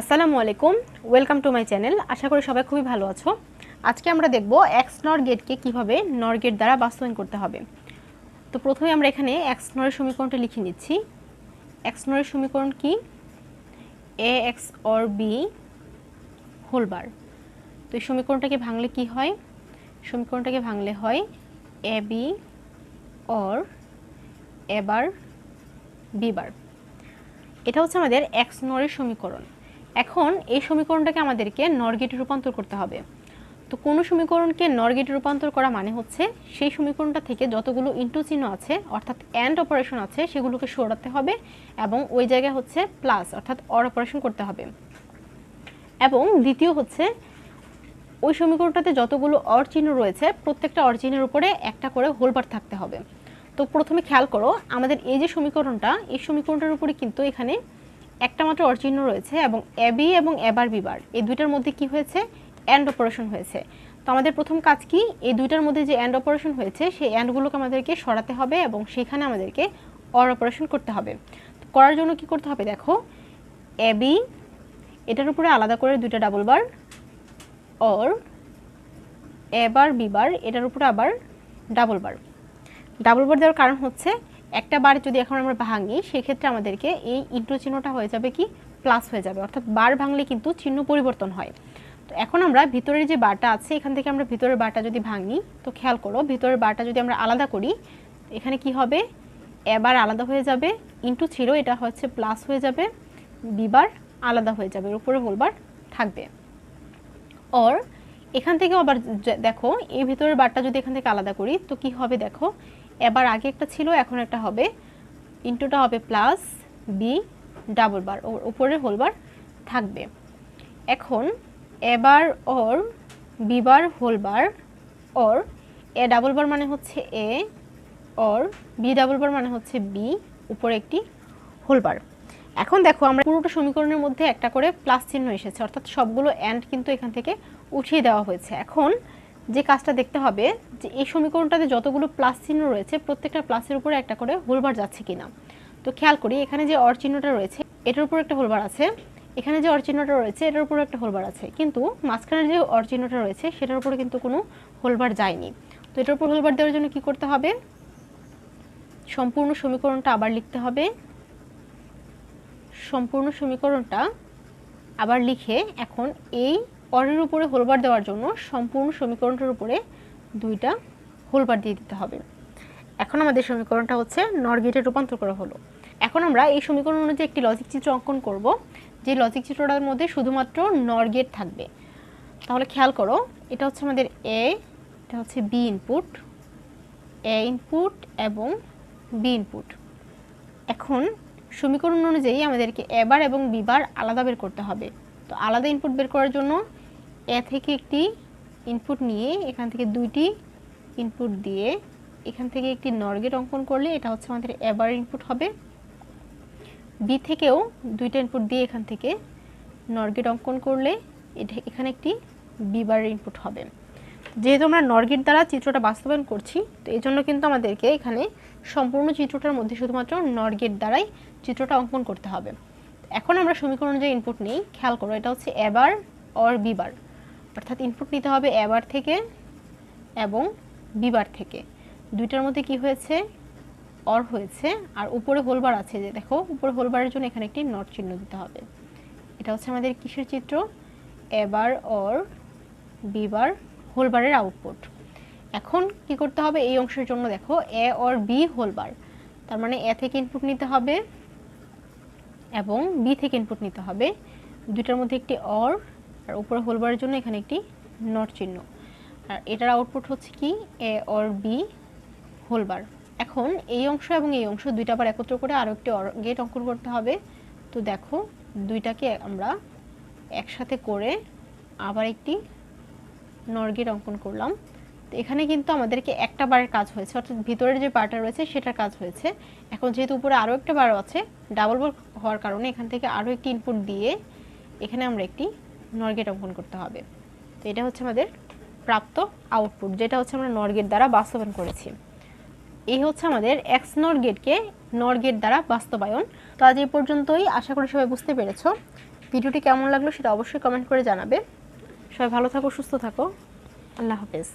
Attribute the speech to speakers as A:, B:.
A: আসসালামু আলাইকুম welcome to my channel আশা করি সবাই খুবই ভালো আছো। আজকে আমরা দেখব এক্স নর গেটকে কীভাবে নর গেট দ্বারা বাস্তবায়ন করতে হবে। তো প্রথমে আমরা এখানে এক্স নরের সমীকরণটা লিখে নিচ্ছি। এক্স নরের সমীকরণ কি? A X OR B whole bar তো এই সমীকরণটাকে ভাঙলে কি হয়? সমীকরণটাকে ভাঙলে হয় A B OR A bar B bar এটা হচ্ছে আমাদের এক্স নরের সমীকরণ। এখন এই সমীকরণটাকে আমাদেরকে নর গেটে রূপান্তর করতে হবে। তো কোনো সমীকরণকে নর গেটে রূপান্তর করা মানে হচ্ছে সেই সমীকরণটা থেকে যতগুলো ইন্টু চিহ্ন আছে, অর্থাৎ অ্যান্ড অপারেশন আছে, সেগুলোকে সরাতে হবে এবং ওই জায়গায় হচ্ছে প্লাস অর্থাৎ অর অপারেশন করতে হবে। এবং দ্বিতীয় হচ্ছে, ওই সমীকরণটাতে যতগুলো অর চিহ্ন রয়েছে, প্রত্যেকটা অর চিহ্নের উপরে একটা করে হোলবার থাকতে হবে। তো প্রথমে খেয়াল করো, আমাদের এই যে সমীকরণটা, এই সমীকরণটার উপরে কিন্তু এখানে একটা মাত্র অর চিহ্ন রয়েছে এবং এবি এবং এবার বিবার, এই দুইটার মধ্যে কি হয়েছে? অ্যান্ড অপারেশন হয়েছে। তো আমাদের প্রথম কাজ কি? এই দুইটার মধ্যে যে অ্যান্ড অপারেশন হয়েছে, সেই অ্যান্ডগুলোকে আমাদেরকে সরাতে হবে এবং সেখানে আমাদেরকে অর অপারেশন করতে হবে। করার জন্য কি করতে হবে দেখো? এবি এটার উপরে আলাদা করে দুইটা double bar OR, A bar, B bar, এটার উপরে আবার ডাবল বার ডাবল বার দেওয়ার কারণ হচ্ছে একটা বার যদি এখন আমরা ভাঙি, সেক্ষেত্রে আমাদেরকে এই ইন্টু চিহ্নটা হয়ে যাবে কি? প্লাস হয়ে যাবে। অর্থাৎ বার ভাঙলে কিন্তু চিহ্ন পরিবর্তন হয়। তো এখন আমরা ভিতরের যে বারটা আছে, এখান থেকে আমরা ভিতরের বারটা যদি ভাঙি, তো খেয়াল করো, ভিতরের বারটা যদি আমরা আলাদা করি, এখানে কি হবে? এবার আলাদা হয়ে যাবে ইন্টু ছিল এটা হচ্ছে প্লাস হয়ে যাবে বিবার আলাদা হয়ে যাবে উপরে হোলবার থাকবে। অর এখান থেকে আবার দেখো, এই ভিতরের বারটা যদি এখান থেকে আলাদা করি, তো কি হবে দেখো? এবার আগে একটা ছিল, এখন একটা হবে। ইন্টুটা হবে প্লাস বি ডাবল বার ওর উপরে হোলবার থাকবে। এখন এবার ওর বিবার হোলবার ওর এ ডাবল বার মানে হচ্ছে A OR B double bar মানে হচ্ছে বি উপরে একটি হোলবার এখন দেখো আমরা পুরোটা সমীকরণের মধ্যে একটা করে প্লাস চিহ্ন এসেছে, অর্থাৎ সবগুলো অ্যান্ড কিন্তু এখান থেকে উঠিয়ে দেওয়া হয়েছে। এখন যে কাজটা দেখতে হবে, যে এই সমীকরণটাতে যতগুলো প্লাস চিহ্ন রয়েছে, প্রত্যেকটা প্লাসের উপরে একটা করে হোলবার যাচ্ছে কিনা। তো খেয়াল করি, এখানে যে অর চিহ্নটা রয়েছে, এটার উপর একটা হোলবার আছে, এখানে যে অর চিহ্নটা রয়েছে, এটার উপর একটা হোলবার আছে। কিন্তু মাঝখানে যে অর চিহ্নটা রয়েছে, সেটার উপরে কিন্তু কোনো হোলবার যায়নি। তো এটার উপর হোলবার দেওয়ার জন্য কি করতে হবে? সম্পূর্ণ সমীকরণটা আবার লিখতে হবে। সম্পূর্ণ সমীকরণটা আবার লিখে এখন এই অরের উপরে হোলবার দেওয়ার জন্য সম্পূর্ণ সমীকরণটার উপরে দুইটা হোলবার দিয়ে দিতে হবে। এখন আমাদের সমীকরণটা হচ্ছে নরগেটে রূপান্তর করা হলো। এখন আমরা এই সমীকরণ অনুযায়ী একটি লজিক চিত্র অঙ্কন করব। যে লজিক চিত্রটার মধ্যে শুধুমাত্র নরগেট থাকবে। তাহলে খেয়াল করো, এটা হচ্ছে আমাদের এ এটা হচ্ছে বি ইনপুট এ ইনপুট এবং বি ইনপুট এখন সমীকরণ অনুযায়ী আমাদেরকে এবার এবং বিবার আলাদা বের করতে হবে। তো আলাদা ইনপুট বের করার জন্য এ থেকে একটি ইনপুট নিয়ে এখান থেকে দুইটি ইনপুট দিয়ে এখান থেকে একটি নর্গেট অঙ্কন করলে এটা হচ্ছে আমাদের এবার ইনপুট হবে। বি থেকেও দুইটা ইনপুট দিয়ে এখান থেকে নর্গেট অঙ্কন করলে এটা এখানে একটি বিবার ইনপুট হবে। যেহেতু আমরা নর্গেট দ্বারা চিত্রটা বাস্তবায়ন করছি, তো এই জন্য কিন্তু আমাদেরকে এখানে সম্পূর্ণ চিত্রটার মধ্যে শুধুমাত্র নর্গেট দ্বারাই চিত্রটা অঙ্কন করতে হবে। এখন আমরা সমীকরণ যে ইনপুট নিই, খেয়াল করো, এটা হচ্ছে এবার অর বিবার অর্থাৎ ইনপুট নিতে হবে এবার থেকে এবং বিবার থেকে। দুইটার মধ্যে কি হয়েছে? অর হয়েছে। আর উপরে হোলবার আছে যে দেখো, উপরে হোলবারের জন্য এখানে একটি নট চিহ্ন দিতে হবে। এটা হচ্ছে আমাদের কিসের চিত্র? এবার অর বিবার হোলবারের আউটপুট এখন কি করতে হবে? এই অংশের জন্য দেখো এ অর বি হোলবার তার মানে এ থেকে ইনপুট নিতে হবে এবং বি থেকে ইনপুট নিতে হবে। দুইটার মধ্যে একটি অর আর উপরে হোলবারের জন্য এখানে একটি নট চিহ্ন। আর এটার আউটপুট হচ্ছে কি? এ অর বি হোলবার এখন এই অংশ এবং এই অংশ দুইটা বার একত্র করে আরও একটি গেট অঙ্কন করতে হবে। তো দেখো, দুইটাকে আমরা একসাথে করে আবার একটি নরগেট অঙ্কন করলাম। তো এখানে কিন্তু আমাদেরকে একটা বারের কাজ হয়েছে, অর্থাৎ ভিতরের যে বারটা রয়েছে সেটার কাজ হয়েছে। এখন যেহেতু উপরে আরও একটা বার আছে ডাবল বার হওয়ার কারণে এখান থেকে আরও একটি ইনপুট দিয়ে এখানে আমরা একটি নরগেট অঙ্কন করতে হবে। তো এটা হচ্ছে আমাদের প্রাপ্ত আউটপুট যেটা হচ্ছে আমরা নরগেট দ্বারা বাস্তবায়ন করেছি। এই হচ্ছে আমাদের এক্স নর গেটকে নর গেট দ্বারা বাস্তবায়ন। তো আজ এই পর্যন্তই। আশা করি সবাই বুঝতে পেরেছ। ভিডিওটি কেমন লাগল সেটা অবশ্যই কমেন্ট করে জানাবে। সবাই ভালো থাকো, সুস্থ থাকো। আল্লাহ হাফেজ।